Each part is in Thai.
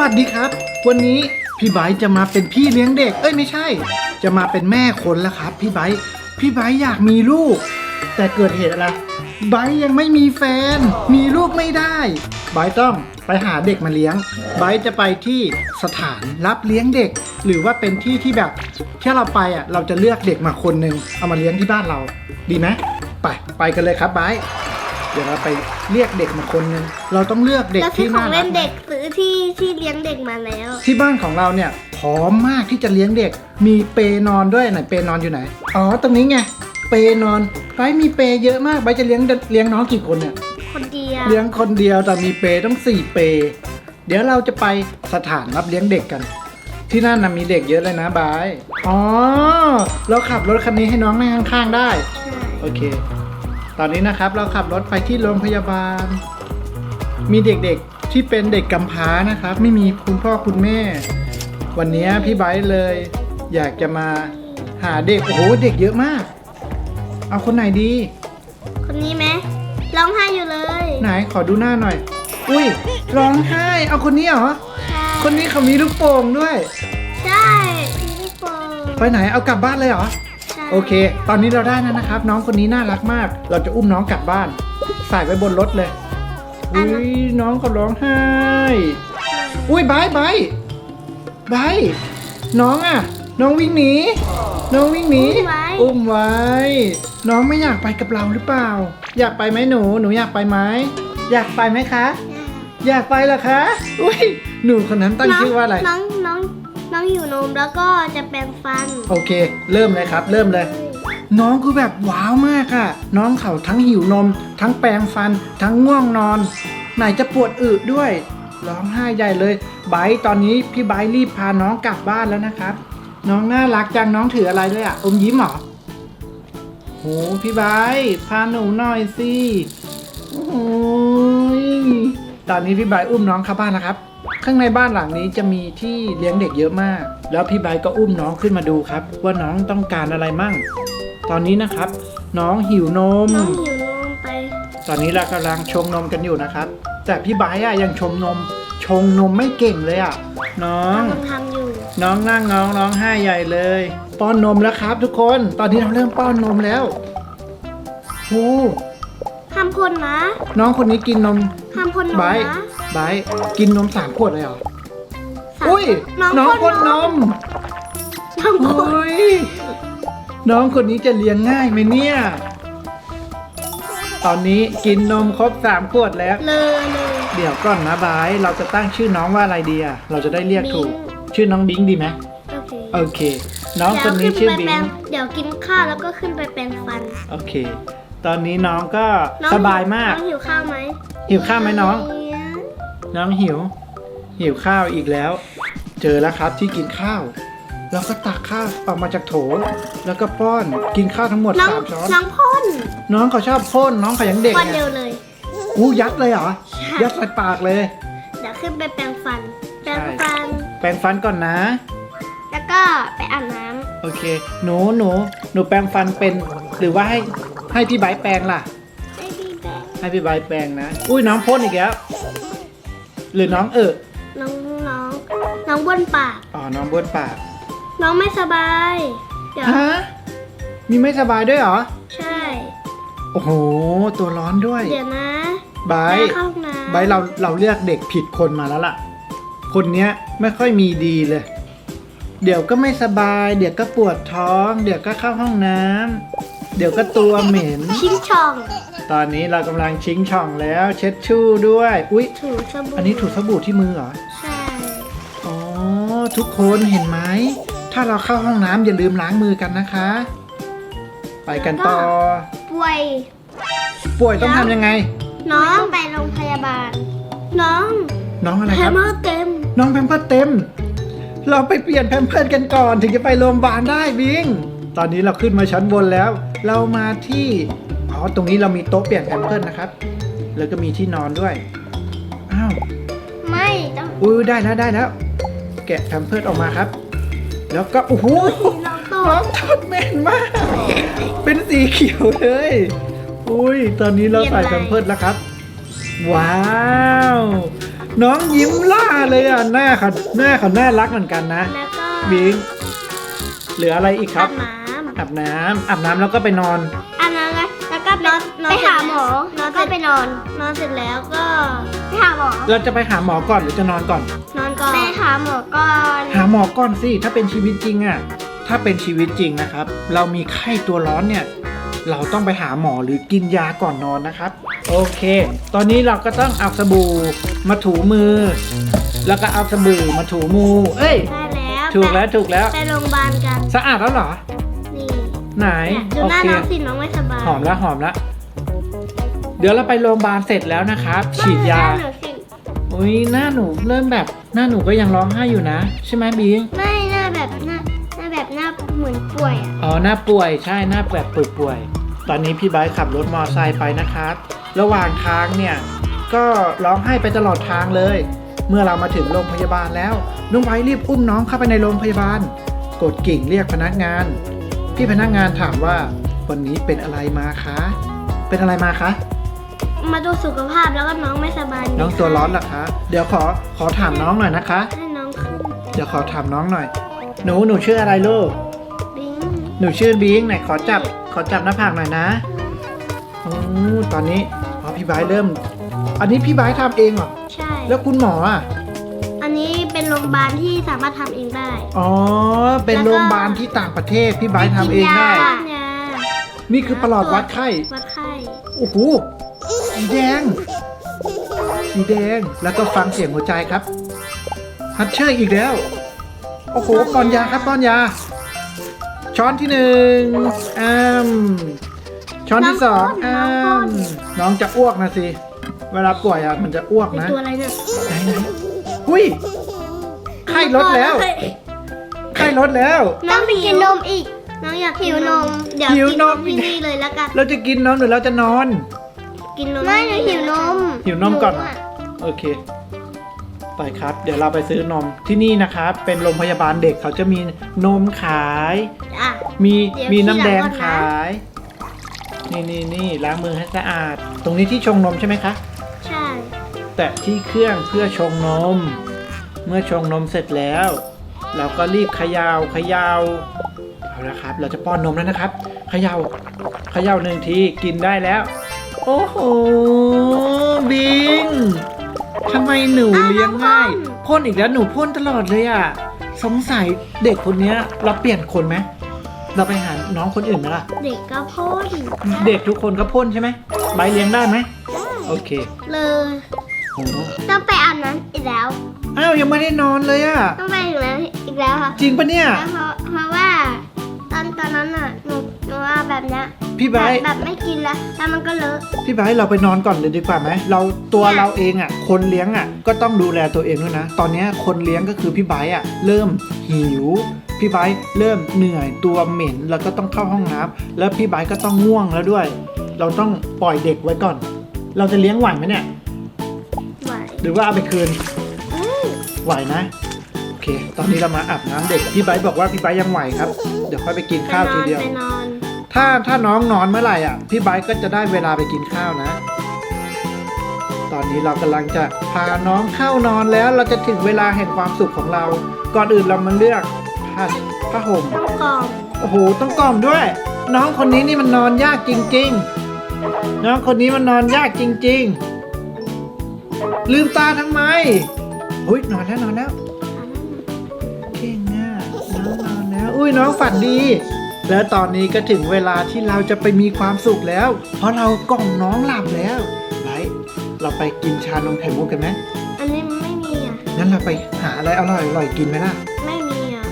วัสดีครับ วันนี้พี่ไบจะมาเป็นพี่เลี้ยงเด็ก เอ้ยไม่ใช่ จะมาเป็นแม่คนแล้วครับ พี่ไบพี่ไบอยากมีลูก แต่เกิดเหตุอะไรไบยังไม่มีแฟน มีลูกไม่ได้ไบต้องไปหาเด็กมาเลี้ยงไบจะไปที่สถานรับเลี้ยงเด็ก หรือว่าเป็นที่ที่แบบถ้าเราไปอะเราจะเลือกเด็กมาคนหนึ่งเอามาเลี้ยงที่บ้านเรา ดีไหมไปไปกันเลยครับไบ เดี๋ยวเราไปเรียกเด็กมาคนหนึ่งเราต้องเลือกเด็กแล้วซื้ที่อขอน่างรัเล่กนนะเด็กซื้อที่ที่เลี้ยงเด็กมาแล้ว ที่บ้านของเราเนี่ยพร้อมมากที่จะเลี้ยงเด็ก มีเปรนอนด้วยไหนเปรนอนอยู่ไหนอ๋อตรงนี้ไงเปรนอนไปมีเปรเยอะมากไปจะเลี้ยงเลี้ยงน้องกี่คนเนี่ย คนเดียวเลี้ยงคนเดียวแต่มีเปรต้องสี่เปรเดี๋ยวเราจะไปสถานรับเลี้ยงเด็กกัน ที่นั่นนะมีเด็กเยอะเลยนะบาย อ๋อ เราขับรถคันนี้ให้น้องนั่งข้างๆได้ ใช่โอเค ตอนนี้นะครับเราขับรถไปที่โรงพยาบาล มีเด็กๆที่เป็นเด็กกำพร้านะครับ ไม่มีคุณพ่อคุณแม่ วันนี้พี่ไบร์ทเลย อยากจะมาหาเด็ก โอ้โหเด็กเยอะมาก เอาคนไหนดี คนนี้ไหมร้องไห้อยู่เลยไหนขอดูหน้าหน่อย อุ้ยร้องไห้ เอาคนนี้เหรอใช่คนนี้เขามีลูกโป่งด้วย ใช่พี่โปไปไหนเอากลับบ้านเลยเหรอใช่ โอเค ตอนนี้เราได้แล้วนะครับ น้องคนนี้น่ารักมาก เราจะอุ้มน้องกลับบ้าน ใส่ไว้บนรถเลย อุ้ยน้องก็ร้องไห้ อุ้ยบายบายบายน้องอะ น้องวิ่งหนี น้องวิ่งหนี อุ้มไว้อุ้มไว้น้องไม่อยากไปกับเราหรือเปล่า อยากไปไหมหนู หนูอยากไปไหม อยากไปไหมคะ อยากไปเหรอคะ อุ้ยหนูคนนั้นตั้งชื่อว่าอะไร น้องน้ องน้องอยู่นมแล้วก็จะแปรงฟัน โอเค เริ่มเลยครับ เริ่มเลย น้องคือแบบว้าวมากอะน้องเขาทั้งหิวนม ทั้งแปรงฟัน ทั้งง่วงนอน ไหนจะปวดอึด้วย ร้องไห้ใหญ่เลยไบร์ทตอนนี้พี่ไบร์ทรีบพาน้องกลับบ้านแล้วนะครับ น้องน่ารักจังน้องถืออะไรด้วยอะอมยิ้มเหรอโหพี่ไบร์ทพาหนูหน่อยสิโอ้ยตอนนี้พี่ไบร์ทอุ้มน้องเข้าบ้านแล้วครับ ข้างในบ้านหลังนี้จะมีที่เลี้ยงเด็กเยอะมาก แล้วพี่ไบร์ทก็อุ้มน้องขึ้นมาดูครับ ว่าน้องต้องการอะไรมั่ง ตอนนี้นะครับ น้องหิวนม น้องหิวนมไป ตอนนี้เรากำลังชงนมกันอยู่นะครับ แต่พี่ไบร์ทอะยังชงนม ชงนมไม่เก่งเลยอะน้อง กำลังทำอยู่ น้องนั่งน้องร้องไห้ใหญ่เลย ป้อนนมแล้วครับทุกคน ตอนนี้เราเริ่มป้อนนมแล้วโอ้ห้ามพ่นนะ น้องคนนี้กินนมห้ามพ่นนมไบร์ทนะ ไบร์ทกินนมสามขวดเลยเหรอสามอุ้ยน้องน้องพ่พ่นนนนมมน้องพ่นอุ้ยน้องคนนี้จะเลี้ยงง่ายไหมเนี่ย ตอนนี้กินนมครบสามขวดแล้ว เลยเลยเดี๋ยวก่อนนะบายเราจะตั้งชื่อน้องว่าอะไรดีอะเราจะได้เรียกถูกบิงชื่อน้องบิงดีไหมโอเคโอเค น้องคนนี้ชื่อบิเดี๋ยวงขึ้นไปแปรงเดี๋ยวกินข้าวแล้วก็ขึ้นไปแปรงฟัน โอเค ตอนนี้น้องก็น้องสบายมากน้องหิวข้าวไหมหิวข้าวไหมน้องเนี่ยน้องหิว หิวข้าวอีกแล้ว เจอแล้วครับที่กินข้าวแล้วก็ตักข้าวออกมาจากโถ แล้วก็ป้อนกินข้าวทั้งหมดน้องสามช้อน น้องพ่นน้องเขาชอบพ่นน้องเขายังเด็กพ่นไงเร็วเลย อู้ยัดเลยเหรอใช่ยัดใส่ปากเลย เดี๋ยวขึ้นไปแปรงฟัน แปรงใช่ฟัน แปรงฟันก่อนนะ แล้วก็ไปอาบน้โอเค หนูหนูหนูแปรงฟันเป็น หรือว่าให้ให้พี่ไบร์ทแปรงล่ะำให้ดีแปรงให้พี่ไบร์ทแปรงนะ อุ้ยน้องพ่นอีกแล้ว หรือน้องเออน้องน้องน้องบ้วนปาก อ๋อ น้องบ้วนปาก น้องไม่สบาย เดี๋ยว ฮะ มีไม่สบายด้วยเหรอ ใช่ โอ้โห ตัวร้อนด้วย เดี๋ยวนะไบร์แม่ทเข้าห้องน้ำไบร์ทเราเราเลือกเด็กผิดคนมาแล้วล่ะ คนเนี้ยไม่ค่อยมีดีเลย เดี๋ยวก็ไม่สบาย เดี๋ยวก็ปวดท้อง เดี๋ยวก็เข้าห้องน้ำเดี๋ยวก็ตัวเหม็น ชิ้นช่อง ตอนนี้เรากำลังชิงช่องแล้วเช็ดชู่ด้วย อุ๊ย ถูสบู่อันนี้ถูสบู่ที่มือเหรอ ใช่อ๋อ ทุกคนเห็นไหม ถ้าเราเข้าห้องน้ำอย่าลืมล้างมือกันนะคะ ไปกันต่อ ป่วย ป่วยต้องทำยังไง น้องไปโรงพยาบาล น้องน้องอะไรแฮครับมเมอร์เต็ม น้องแพมเพิร์สเต็ม เราไปเปลี่ยนแพมเพิร์สกันก่อน ถึงจะไปโรงพยาบาลได้บิง ตอนนี้เราขึ้นมาชั้นบนแล้ว เรามาที่อ๋อ ตรงนี้เรามีโต๊ะเปลี่ยนแพมเพิร์สนะครับ แล้วก็มีที่นอนด้วย อ้าวไม่ต้องอุ้ยได้แล้วได้แล้ว แกะแพมเพิร์สออกมาครับ แล้วก็โอ้โหน้องโตน้องทอดแม่นมาก เป็นสีเขียวเลย อุ้ย ตอนนี้เราใส่แพมเพิร์สแล้วครับ ว้าว น้องยิ้มล่าเลยอะ หน้าเขาหน้าเขาน่ารักเหมือนกันนะแล้วก็บิงเหลืออะไรอีกคอารับ บน้ำอาบน้ำอาบน้ำแล้วก็ไปนอน นอนนอนไปหาหมอ นอนก็ไปนอน นอนเสร็จแล้วก็ไปหาหมอ เราจะไปหาหมอก่อนหรือจะนอนก่อน นอนก่อน ไปหาหมอก่อน หาหมอก่อนสิ ถ้าเป็นชีวิตจริงอะถ้าเป็นชีวิตจริงนะครับ เรามีไข้ตัวร้อนเนี่ย เราต้องไปหาหมอหรือกินยาก่อนนอนนะครับ โอเค ตอนนี้เราก็ต้องเอาสบู่มาถูมือ แล้วก็เอาสบู่มาถูมือเอ้ย ได้แล้วถูกแล้วถูกแล้ว ไปโรงพยาบาลกัน สะอาดแล้วเหรอ นี่ ไหนเนี่ยดูโอหน้าเคน้องสิน้องไม่สบาย หอมแล้วหอมแล้ว เดี๋ยวเราไปโรงพยาบาลเสร็จแล้วนะครับฉีดยาหน้หนูสิอุ้ยหน้าหนูเริ่มแบบหน้าหนูก็ยังร้องไห้อยู่นะ ใช่ไหมบิงไม่หน้าแบบหน้าหน้าแบบหน้าเหมือนป่วยอะอ๋อหน้าป่วยใช่หน้าแบบป่วยๆตอนนี้พี่ไบค์ขับรถมอเตอร์ไซค์ไปนะครับ ระหว่างทางเนี่ยก็ร้องไห้ไปตลอดทางเลย เมื่อเรามาถึงโรงพยาบาลแล้วน้องไบค์รีบอุ้มน้องเข้าไปในโรงพยาบาล กดกิ่งเรียกพนักงาน พี่พนักงานถามว่าวันนี้เป็นอะไรมาคะ เป็นอะไรมาคะ มาดูสุขภาพแล้วก็น้องไม่สบายน้องตัวร้อนเหรอคะ เดี๋ยวขอขอถามน้องหน่อยนะคะ ให้น้องขึ้นเดี๋ยวขอถามน้องหน่อย หนูหนูชื่ออะไรลูก บิงหนูชื่อบิงไหนขอจับขอจับหน้าผากหน่อยนะโอ้ตอนนี้อ๋อพี่ไบร์ทเริ่ม อันนี้พี่ไบร์ททำเองเหรอ ใช่ แล้วคุณหมออะ อันนี้เป็นโรงพยาบาลที่สามารถทำเองได้ อ๋อ เป็นโรงพยาบาลที่ต่างประเทศพี่ไบร์ททำเองได้ กินยานี่คือประหลอดวัดไข้ วัดไข้ โอ้โห สีแดง สีแดงแล้วก็ฟังเสียงหัวใจครับฮัตเชอร์อีกแล้ว โอ้โหป้อนยาครับป้อนยา ช้อนที่หนึ่งอ้มช้อนที่สองอ้มน้องจะอ้วกนะสิ เวลาป่วยอะมันจะอ้วกเป็นนะตัวอะไรเนี่ยไหนไหนหุยไข้ลดแล้วไข้ลดแล้ว น้องไปกินนมอีก น้องอยากหิวนม เดี๋ยวหิวกินนนมมที่นี่เลยแล้วกัน เราจะกินนมหรือเราจะนอน กินนมไม่หนูหิวนมหิวนมก่อนโอเค ไปครับ เดี๋ยวเราไปซื้อนมที่นี่นะครับ เป็นโรงพยาบาลเด็กเขาจะมีนมขาย อะ มีเดี๋ยวมีน้ำแดงทีหลังก่อนนะขาย นี่นี่นี่ล้างมือให้สะอาด ตรงนี้ที่ชงนมใช่ไหมคะ ใช่ แตะที่เครื่องเพื่อชงนม เมื่อชงนมเสร็จแล้ว เราก็รีบเขยา่าเขยา่าเอาละครับ เราจะป้อนนมแล้วนะครับเขยา่าเขย่าหนึ่งทีกินได้แล้ว โอ้โห บิงทำไมหนูเลี้ยงง่ายพ่นอีกแล้วหนูพ่นตลอดเลยอะ สงสัยเด็กคนเนี้ยเราเปลี่ยนคนไหม เราไปหาน้องคนอื่นไหมล่ะ เด็กก็พ่นเด็กทุกคนก็พ่นใช่ไหมใบเลี้ยงได้ไหม โอเค เลยโอ้โหต้องไปอาบน้ำอีกแล้ว อ้าวยังไม่ได้นอนเลยอะ ต้องไปอีกแล้วอีกแล้วค่ะ จริงปะเนี่ยแล้วเพราะเพราะว่าตอนตอนนั้นอะหนูห นูว่าแบบเนี้ยพี่แบไบบร์ทแบบไม่กินแล้วแล้วมันก็เลอะ พี่ไบร์ทเราไปนอนก่อนเลยดีกว่าไหมเราตัวเราเองอะ คนเลี้ยงอะก็ต้องดูแลตัวเองด้วยนะ ตอนเนี้ยคนเลี้ยงก็คือพี่ไบร์ทอะเริ่มหิว พี่ไบร์ทเริ่มเหนื่อยตัวเหม็นแล้วก็ต้องเข้าห้องน้ำแล้วพี่ไบร์ทก็ต้องง่วงแล้วด้วย เราต้องปล่อยเด็กไว้ก่อน เราจะเลี้ยงไหวไหมเนี่ย ไหว หรือว่าเอาไปคืนอืมไหวนะโอเค ตอนนี้เรามาอาบน้ำเด็ก พี่ไบร์ทบอกว่าพี่ไบร์ทยังไหวครับ เดี๋ยวค่อยไปกินไปข้าวนอทีนเดียว ไปนอน ถ้าถ้าน้องนอนเมื่อไหร่อะพี่ไบร์ทก็จะได้เวลาไปกินข้าวนะ ตอนนี้เรากำลังจะพาน้องเข้านอนแล้วเราจะถึงเวลาแห่งความสุขของเรา ก่อนอื่นเรามาเลือกผ้าผ้าห่มต้องกล่องโอ้โหต้องกล่อมด้วย น้องคนนี้นี่มันนอนยากจริง ๆ น้องคนนี้มันนอนยากจริง ๆ ลืมตาทำไมอุ้ยนอนแล้วนอนแล้วเก่งอะน้องนอนแล้วอุ้ยน้องฝันดี แล้วตอนนี้ก็ถึงเวลาที่เราจะไปมีความสุขแล้ว เพราะเรากล่อมน้องหลับแล้วไรเราไปกินชานมไข่มุกกันไหมอันนี้ไม่มีอะ งั้นเราไปหาอะไรอร่อยอร่อยกินไหมล่ะ ไม่มีอะ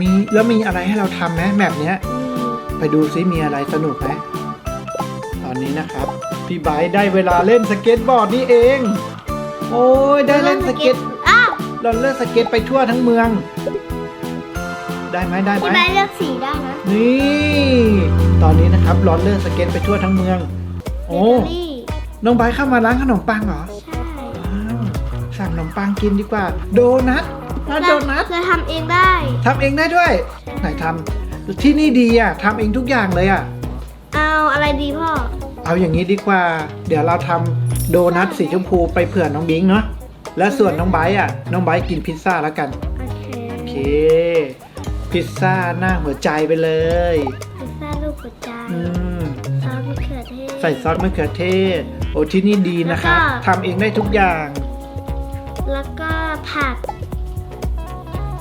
มีแล้วมีอะไรให้เราทำไหมแบบเนี้ยอืมไปดูซิมีอะไรสนุกไหมตอนนี้นะครับ พี่ไบร์ทได้เวลาเล่นสเก็ตบอร์ดนี่เอง โอ้ยได้เล่นสเก็ตอ้าวเราเล่นสเก็ตไปทั่วทั้งเมือง ได้ไหมได้ไหมพี่ไบร์ทเลือกสีได้ นะนี่ ตอนนี้นะครับร้อนเลื่อนสเก็ตไปทั่วทั้งเมือง โอ้เบเกอรี่น้องไบร์ทเข้ามาร้านขนมปังเหรอใช่ว้าวสั่งขนมปังกินดีกว่า โดนัทร้านโดนัทเราทำเองได้ทำเองได้ด้วย ไหนทำที่นี่ดีอะทำเองทุกอย่างเลยอะ เอาอะไรดีพ่อเอาอย่างนี้ดีกว่า เดี๋ยวเราทำโดนัทสีชมพูไปเผื่อน้องบิงเนาะ และส่วนน้องไบร์ทอะ น้องไบร์ทกินพิซซ่าแล้วกัน โอเค โอเค พิซซ่าหน้าหัวใจไปเลย พิซซ่าลูกหัวใจอืม ซอสมะเขือเทศ ใส่ซอสมะเขือเทศ โอ้ที่นี่ดีนะครับแล้วก็ ทำเองได้ทุกอย่าง แล้วก็ผัก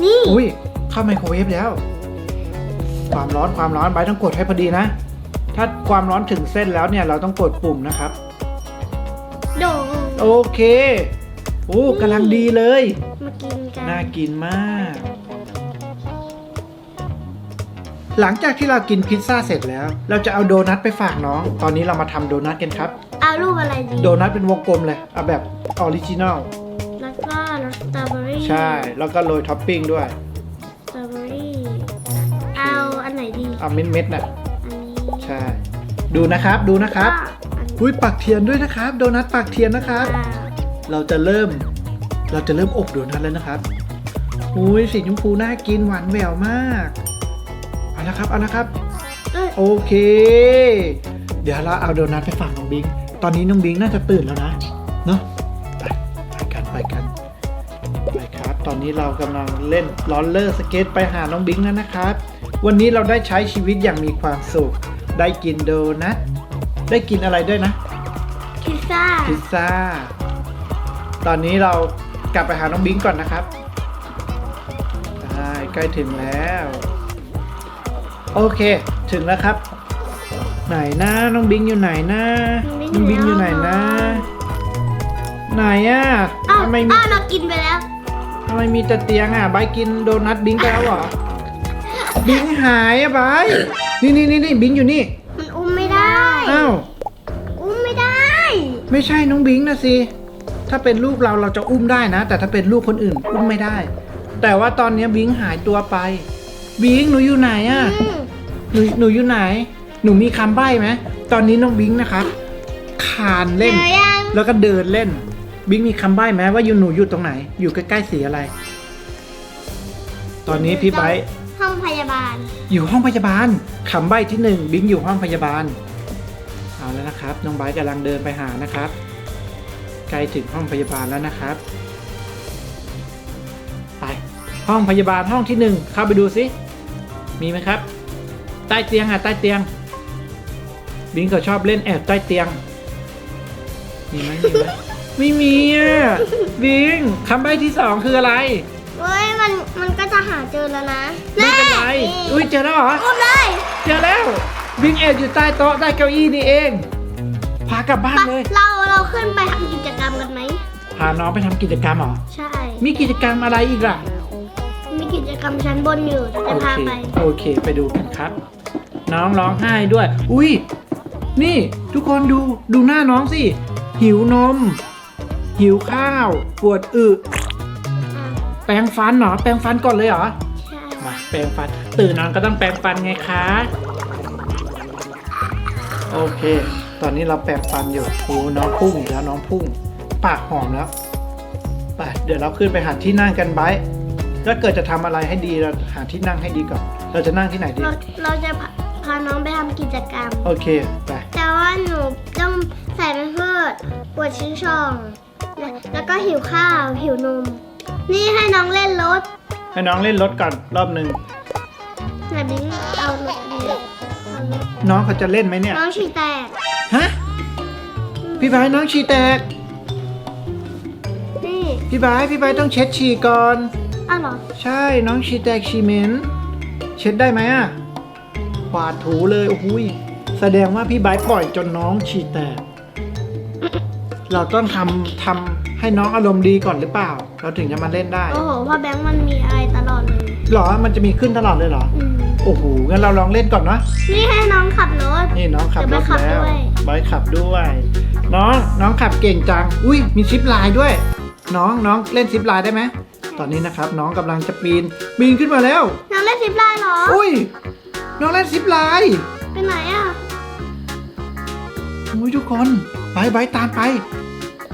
นี่อุ้ยเข้าไมโครเวฟแล้ว ความร้อนความร้อนไบร์ทต้องกดให้พอดีนะ ถ้าความร้อนถึงเส้นแล้วเนี่ยเราต้องกดปุ่มนะครับ โด่งโอเค โอ้กำลังดีเลย มากินกันน่ากินมาก หลังจากที่เรากินพิซซ่าเสร็จแล้ว เราจะเอาโดนัทไปฝากน้อง ตอนนี้เรามาทำโดนัทกันครับ เอารูปอะไรดี โดนัทเป็นวงกลมเลยเอาแบบออริจินัลแล้วก็รสสตรอเบอรี่ใช่ แล้วก็โรยท็อปปิ้งด้วย สตรอเบอรี่ เอาอันไหนดี เอาเม็ดๆน่ะอันนี้ใช่ ดูนะครับดูนะครับก็อันนี้อุ้ยปักเทียนด้วยนะครับ โดนัทปักเทียนนะครับอ่าเราจะเริ่ม เราจะเริ่มอบโดนัทแล้วนะครับอุ้ยสีชมพูน่ากินหวานแหววมาก เอาละครับเอาละครับเอ้ยโอเค เดี๋ยวเราเอาโดนัทไปฝากน้องบิง ตอนนี้น้องบิงน่าจะตื่นแล้วนะ เนอะไปไปกันไปกันไปครับ ตอนนี้เรากำลังเล่นลอนเลอร์สเก็ตไปหาน้องบิงแล้วนะครับ วันนี้เราได้ใช้ชีวิตอย่างมีความสุข ได้กินโดนัท ได้กินอะไรด้วยนะ พิซซ่า พิซซ่า ตอนนี้เรากลับไปหาน้องบิงก่อนนะครับได้ใกล้ถึงแล้ว โอเค ถึงแล้วครับ ไหนนะน้องบิงอยู่ไหนนะน้องบิงอยู่ไหนนะ ไหนอะอ้าวทำไมมีอ้าวเรากินไปแล้วทำไมมีแต่เตียงอะบายกินโดนัทบิงไปแล้วเหรอบิงหายอะบายนี่นี่นี่นี่บิงอยู่นี่มันอุ้มไม่ได้ อ้าวอุ้มไม่ได้ ไม่ใช่น้องบิงนะสิถ้าเป็นลูกเราเราจะอุ้มได้นะ แต่ถ้าเป็นลูกคนอื่นอุ้มไม่ได้ แต่ว่าตอนนี้บิงหายตัวไป บิงหนูอยู่ไหนอะอืม หนูหนูอยู่ไหน หนูมีคำใบ้ไหมตอนนี้น้องบิงนะครับคลานเล่นเจอยัง แล้วก็เดินเล่น บิงมีคำใบ้ไหมว่าอยู่หนูอยู่ตรงไหน อยู่ใกล้ๆสีอะไร ตอนนี้พี่ไบร์ทห้องพยาบาล อยู่ห้องพยาบาลคำใบ้ที่หนึ่งบิงอยู่ห้องพยาบาล เอาแล้วนะครับ น้องไบร์ทกำลังเดินไปหานะครับ ใกล้ถึงห้องพยาบาลแล้วนะครับ ไปห้องพยาบาลห้องที่หนึ่งเข้าไปดูสิมีไหมครับ ใต้เตียงอะใต้เตียงบิงเขาชอบเล่นแอบใต้เตียง มีไหมมีไหมไม่มีอะบิงคำใบ้ที่สองคืออะไร เว้ยมันมันก็จะหาเจอแล้วนะไม่เป็นไร อุ้ยเจอแล้วเหรออุ้มเลยเจอแล้วบิงแอบอยู่ใต้โต๊ะใต้เก้าอี้นี่เอง พากลับบ้านไปเลย เราเราขึ้นไปทำกิจกรรมกันไหมพาน้องไปทำกิจกรรมเหรอ ใช่ มีกิจกรรมอะไรอีกล่ะมี กิจกรรมชั้นบนอยู่จะโอพาเคไป โอเค ไปดูกันครับ น้องร้องไห้ด้วย อุ้ยนี่ทุกคนดูดูหน้าน้องสิ หิวนม หิวข้าวปวดอึอะแปรงฟันเหรอ แปรงฟันก่อนเลยเหรอ ใช่มาแปรงฟัน ตื่นนอนก็ต้องแปรงฟันไงคะ โอเค ตอนนี้เราแปรงฟันอยู่โอ้น้องพุ่งอีกแล้วน้องพุ่ง ปากหอมแล้วไปเดี๋ยวเราขึ้นไปหาที่นั่งกันไบร์ท ถ้าเกิดจะทำอะไรให้ดีเราหาที่นั่งให้ดีก่อน เราจะนั่งที่ไหนดี เราเราจะพาพาน้องไปทำกิจกรรม โอเคไป แต่ว่าหนูต้องใส่แมสเพิร์ดปวดชิ้นช่องแล้วแล้วก็หิวข้าว หิวนม นี่ให้น้องเล่นรถให้น้องเล่นรถก่อนรอบหนึ่งไหนบิงเอารถดีเอารถน้องเขาจะเล่นไหมเนี่ยน้องฉี่แตก ฮะพี่ไบร์ทน้องฉี่แตก นี่ พี่ไบร์ทพี่ไบร์ทต้องเช็ดฉี่ก่อน อ้าวเหรอ ใช่น้องฉี่แตกฉี่เหม็นเช็ดได้ไหมอะกวาดถูเลยโอ้โหยแสดงว่าพี่ไบร์ทปล่อยจนน้องฉี่แตก เราต้องทำทำให้น้องอารมณ์ดีก่อนหรือเปล่า เราถึงจะมาเล่นได้โอ้โหพ่อแบงค์มันมีอะไรตลอดเลยหรอมันจะมีขึ้นตลอดเลยเหรอ อืมโอ้โหงั้นเราลองเล่นก่อนเนาะนี่ให้น้องขับรถ นี่น้องขับรเดี๋ถยวไปขับแล้วด้วย ไบร์ทขับด้วย น้องน้องขับเก่งจัง อุ้ยมีซิปไลน์ด้วย น้องน้องเล่นซิปไลน์ได้ไหม ตอนนี้นะครับน้องกำลังจะปีน ปีนขึ้นมาแล้ว น้องเล่นซิปไลน์เหรอ อุ้ย น้องเล่นซิปไลน์ไปไหนอะอุ้ยทุกคน ไปไปตามไป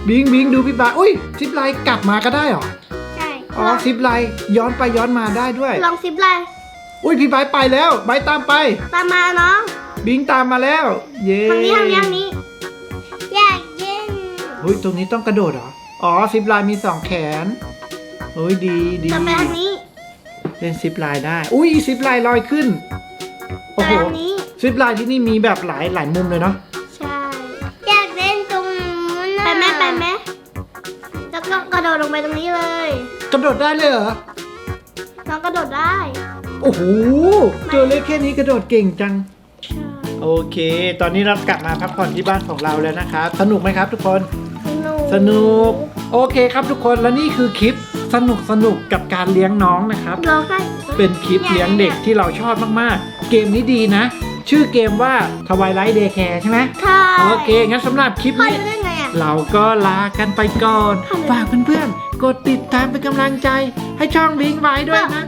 บิงบิงดูพี่บาสอุ้ยซิปไลน์กลับมาก็ได้เหรอ ใช่อ๋อซิปไลน์ย้อนไปย้อนมาได้ด้วย ลองซิปไลน์อุ้ยพี่บาสไปแล้วบายตามไป ตามมาน้อง บิงตามมาแล้ว เย้ทางนี้ทางนี้ทางนี้อยากเย็นอุ้ยตรงนี้ต้องกระโดดเหรอ อ๋อซิปไลน์มีสองแขน โอ้ยดีดีจะไปทางนี้เล่นซิปไลน์ได้ อุ้ยซิปไลน์ลอยขึ้น โอ้ไปโหทางนี้ซิปไลน์ที่นี่มีแบบหลายหลายมุมเลยเนาะ ใช่ อยากเล่นตรงนู้นไปไหมไปไหมแล้วก็กระโดดลงไปตรงนี้เลย กระโดดได้เลยเหรอน้องกระโดดได้ โอ้โหตัวเล็กแค่นี้กระโดดเก่งจัง โอเค ตอนนี้เรากลับมาพักผ่อนที่บ้านของเราแล้วนะครับ สนุกไหมครับทุกคน สนุก สนุก โอเคครับทุกคน และนี่คือคลิป สนุกสนุกกับการเลี้ยงน้องนะครับเราก็เป็นคลิปเลี้ยงเด็กที่เราชอบมากๆ เกมนี้ดีนะ ชื่อเกมว่า Twilight Daycare ใช่ไหมใช่โอเค งั้นสำหรับคลิปพ่อนี้จะได้ไงอะ เราก็ลากันไปก่อนทำไมฝากเพื่อนๆ กดติดตามเป็นกำลังใจ ให้ช่องบิงไว้ด้วยนะ